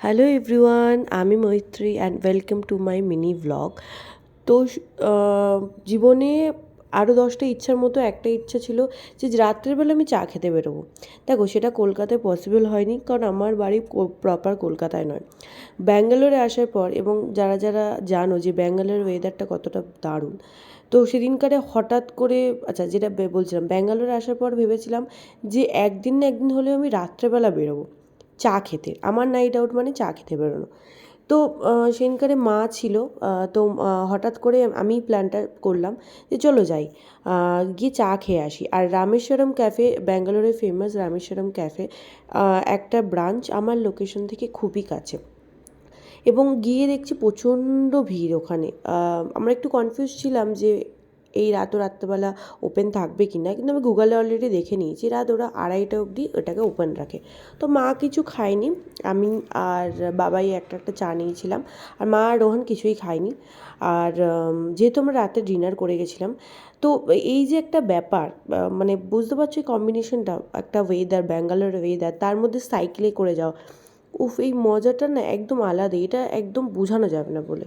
Hello everyone আমি Maitri and welcome to my mini vlog তো জীবনে আরও দশটা ইচ্ছার মতো একটা ইচ্ছা ছিল যে রাত্রেবেলা আমি চা খেতে বেরোবো। দেখো, সেটা কলকাতায় পসিবল হয়নি কারণ আমার বাড়ি প্রপার কলকাতায় নয়। ব্যাঙ্গালোরে আসার পর এবং যারা যারা জানো যে ব্যাঙ্গালোরের ওয়েদারটা কতটা দারুণ, তো সেদিনকারে হঠাৎ করে আচ্ছা যেটা বলছিলাম, ব্যাঙ্গালোরে আসার পর ভেবেছিলাম যে একদিন না একদিন হলেও আমি রাত্রেবেলা বেরোবো। চা খেতে। আমার নাইট আউট মানে চা খেতে বেরোনো। তো সেদিনকারে মা ছিল তো হঠাৎ করে আমি প্ল্যানটা করলাম যে চলো যাই। গিয়ে চা খেয়ে আসি। আর রামেশ্বরম ক্যাফে ব্যাঙ্গালোরের ফেমাস রামেশ্বরম ক্যাফে একটা ব্রাঞ্চ আমার লোকেশন থেকে খুবই কাছে। এবং গিয়ে দেখছি প্রচণ্ড ভিড় ওখানে। আমরা একটু কনফিউজ ছিলাম যে এই রাত ও রাত্রেবেলা ওপেন থাকবে কি না? কিন্তু আমি গুগলে অলরেডি দেখে নিয়েছি। রাত ওরা আড়াইটা অবধি ওটাকে ওপেন রাখে। তো মা কিছু খায়নি। আমি আর বাবাই একটা একটা চা নিয়েছিলাম। আর মা আর রোহন কিছুই খায়নি। আর যেহেতু আমরা রাতে ডিনার করে গেছিলাম, তো এই যে একটা ব্যাপার মানে বুঝতে পারছ এই কম্বিনেশনটা একটা ওয়েদার ব্যাঙ্গালোর ওয়েদার তার মধ্যে সাইকেলে করে যাওয়া, উফ, এই মজাটা না একদম আলাদা। এটা একদম বোঝানো যাবে না বলে।